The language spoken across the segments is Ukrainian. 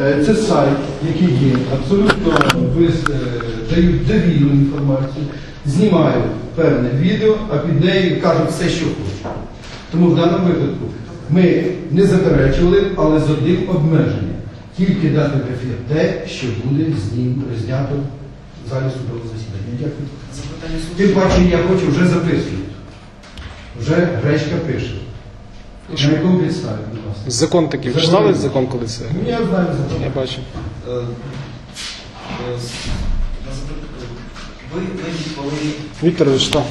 Е, Це сайт, який є, абсолютно вис- е, дають довільну інформацію, знімають певне відео, а під нею кажуть все, що хочуть. Тому в даному випадку ми не заперечували, але з одним обмеженням. Тільки дати в ефір те, що буде знім, знято в залі судового засідання. Дякую. Тим паче я хочу вже записувати. Вже Гречка пише. На якому підставі, будь ласка? Закон такий. Ви читали закон коли це? Ну, я знаю закон. Я бачу. Е, е, с- на запит- Ви. Вікторович, що? У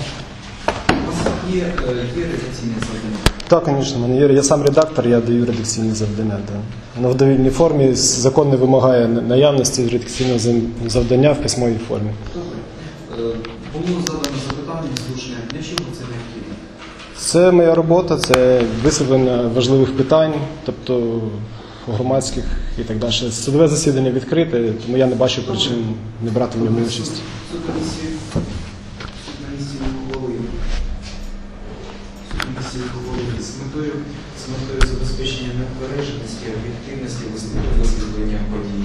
вас є, е, є редакційне завдання. Так, звісно, мене є. Я сам редактор, я даю редакційні завдання. Да. Воно в довільній формі. Закон не вимагає наявності редакційного зав- завдання в письмовій формі. Добре. Е, Було задано запитання, слушне. Для чого це необхідно? Це моя робота, це висвітлення важливих питань, тобто громадських і так далі. Судове засідання відкрите, тому я не бачу причин не брати в ньому участь. З метою, забезпечення необереженості, об'єктивності висвітлення подій,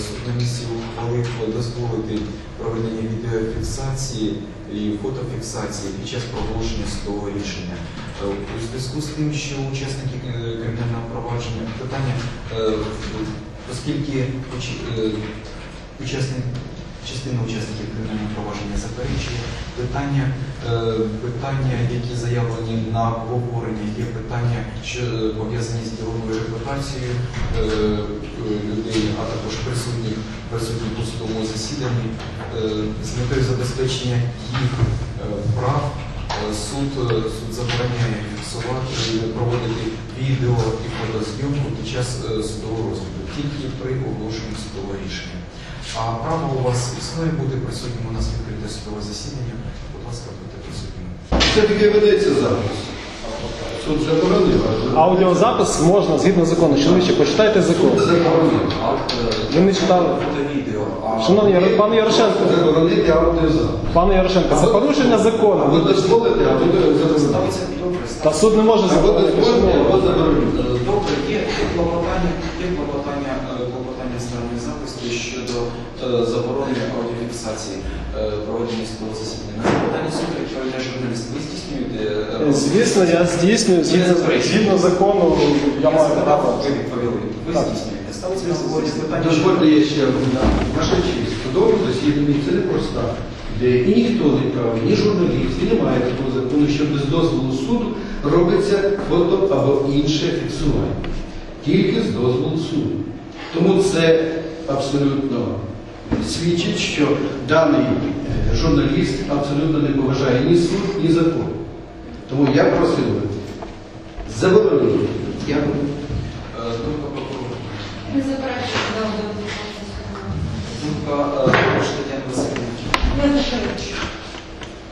Суд комісії ухвалив дозволити проведення відеофіксації і фотофіксації під час проголошення судового рішення. Е, У зв'язку з тим, що учасники е, кримінального провадження питання, е, оскільки учасник, частина учасників кримінального провадження заперечує, питання, питання, які заявлені на обговоренні, є питання, що пов'язані з діловою репутацією е, е, людей, а також присутніх присутніх у е, з метою забезпечення їх е, прав. Е, Суд, е, суд забороняє фіксувати, проводити відео і фотозйомку під час судового розгляду, тільки при оголошенні судового рішення. А право у вас існує бути присутнім у нас відкрите судове засідання. Будь ласка, будьте присутніми. Все-таки ведеться запис. Суд заборонив, Аудіозапис можна згідно закону. Чоловіче, почитайте закон. заборонив. Ви не читали. Відео. Шановні, Яро- пане Ярошенко, Заборонити аудіозапис. пане Ярошенко, це порушення Ви закону. дозволите, а ви заборонити. добре. Та суд не може Або заборонити. дозволите, Добре, є є клопотання, є клопотання, е, щодо е, заборони аудіофіксації е, проведення судового засідання. На запитання суду, як відповідає журналіст, ви здійснюєте е, Звісно, я здійснюю згідно, згідно закону, я маю право. Ви відповіли. Ви Так. здійснюєте. Ставиться на говорі питання. Дозвольте я ще одне. Ваша честь, судове засідання це не проста, де і ніхто не правий, ні журналіст, і немає такого закону, що без дозволу суду робиться фото або інше фіксування. Тільки з дозволу суду. Тому це абсолютно свідчить, що даний е, журналіст абсолютно не поважає ні суд, ні закон. Тому я просив би заборонити. Дякую. Е. Не заперечую. Думка е, також Тетяни Не заперечую.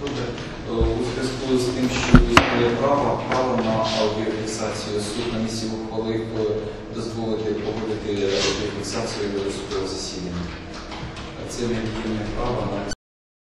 Добре. У зв'язку з тим, що існує право, право на аудіофіксацію, суд на місці ухвалив дозволити проводити до судового засідання. Це необхідне право на